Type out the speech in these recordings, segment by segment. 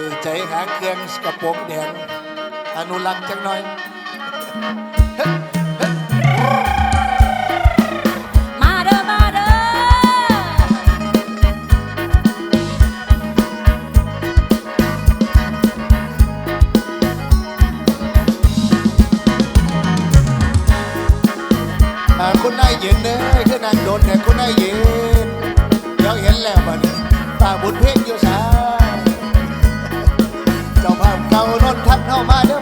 ถือใจหาเครื่องกระโปรงแดงอนุรักษ์จังหน่อยมาเด้อมาเด้ออ่าคุณนายเย็นเด้อคือนางโดนแต่คุณนายเย็นเดี๋ยวเห็นแล้วบัดนี้ตาบุญเพ่งอยู่สา นนทันเข้ามาเด้อ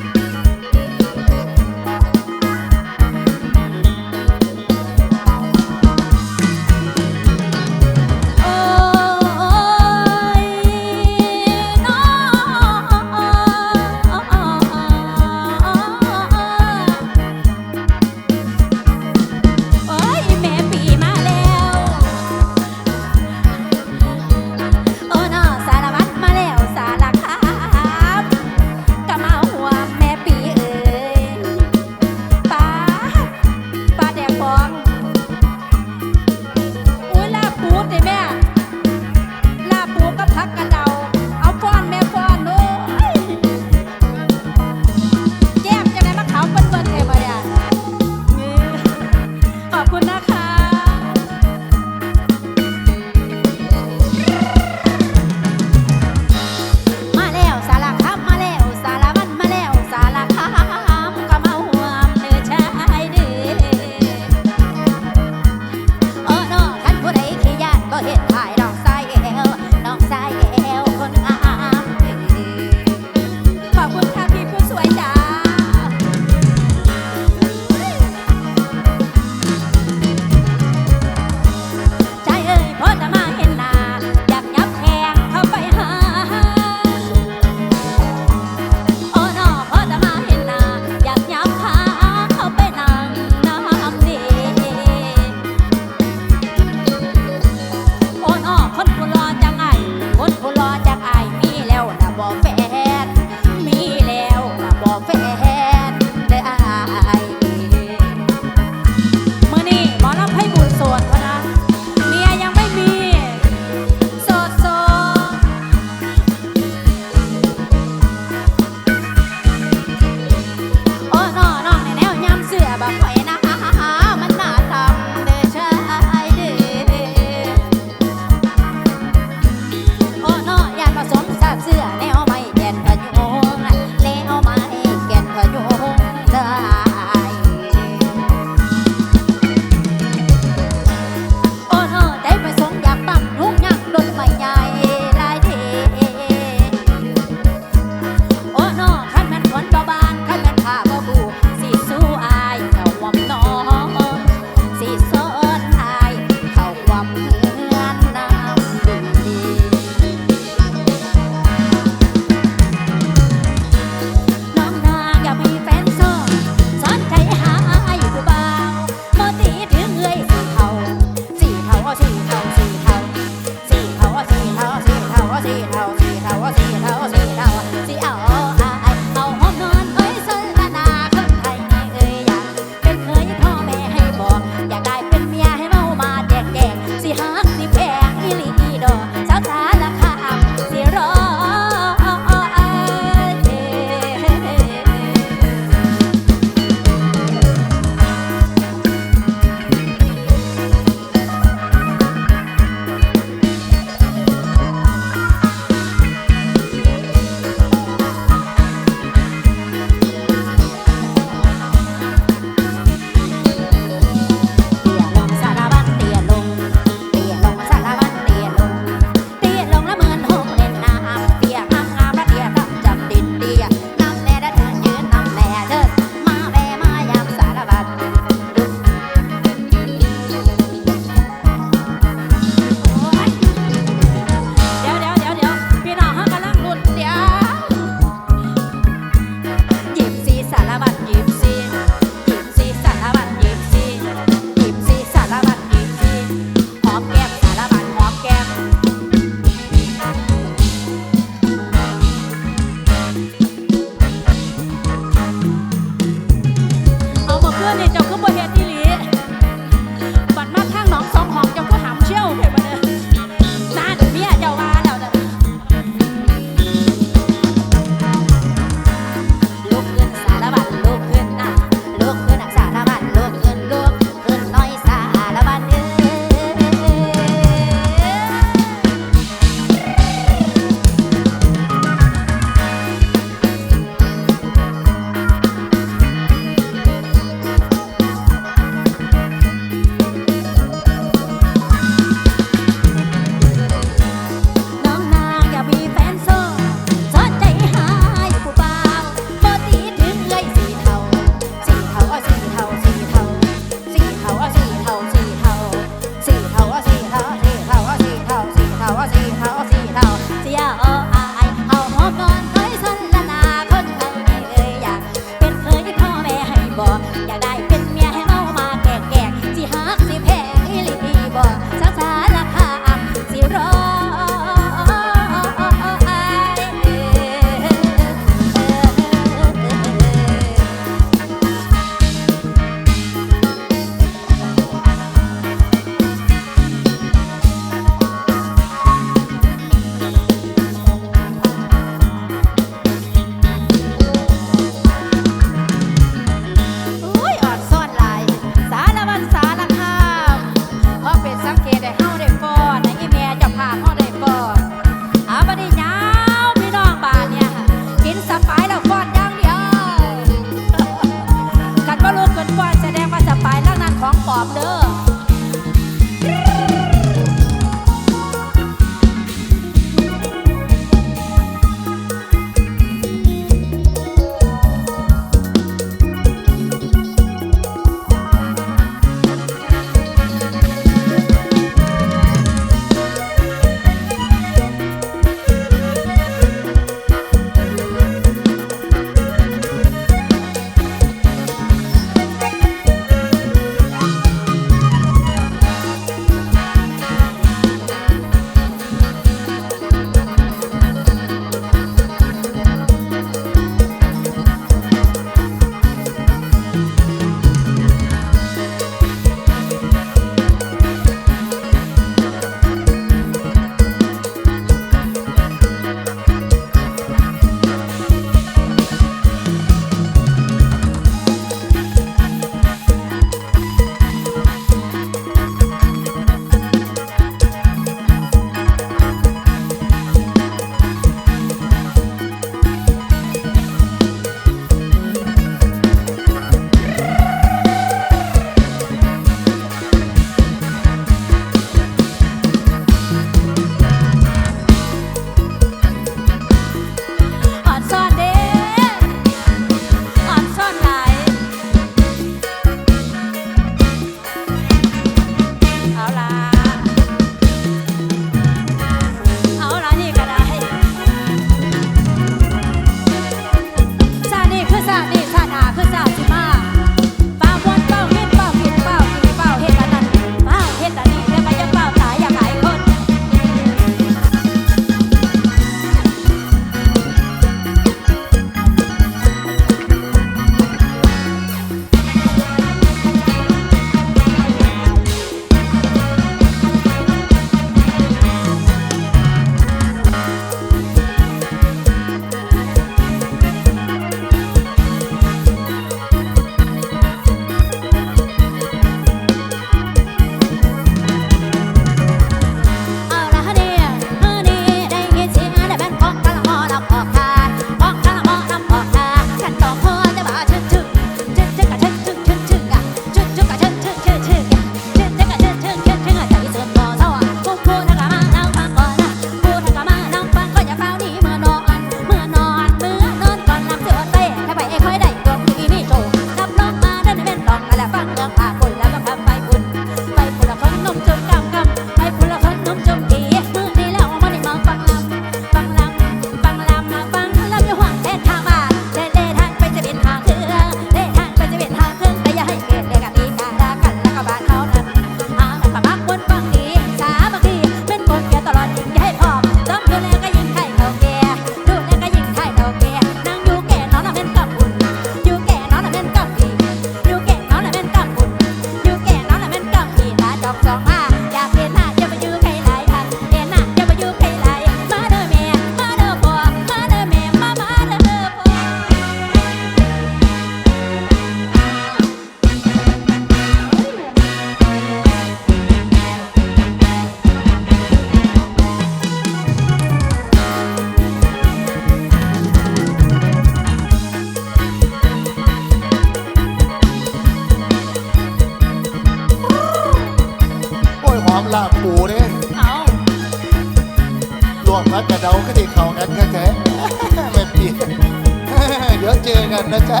นนะจ๊ะ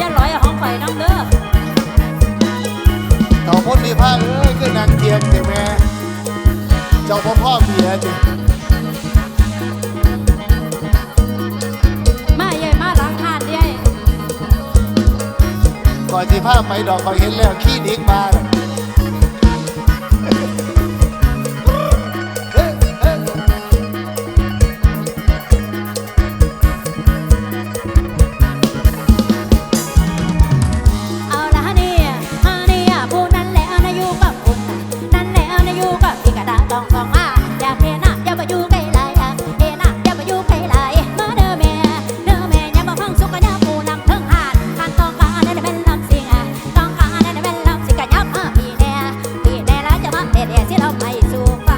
จะลอยห้องไฟน้ำเด้อเต่าพ้นมีผ้าเอ้ยคือนางเทียนแต่แม่เจ้าพ่อพ่อเสียจิมาใหญ่มาหลังหาดใหญ่ก่อนที่ผ้าไปดอกคอยเห็นแล้วขี้ดิกมา สู่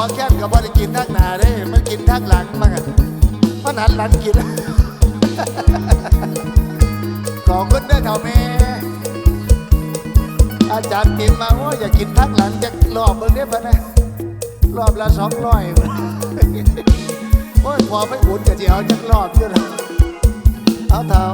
อแค้นกับพ่ได้กินทั้งหน้าได้มันกินทั้งหลังมั้งอะเพราะนั้นหลังกิน ขอบคุณเด้อเท่าแม่อาจารย์กินมาว่าอย่ากินทั้งหลังจะรอบเบิ่งได้ปะนะรอบละสองร้อยโอ้ยพอไม่หุ่นจะเดี๋ยวจะรอบอยู่นะเอาเท้า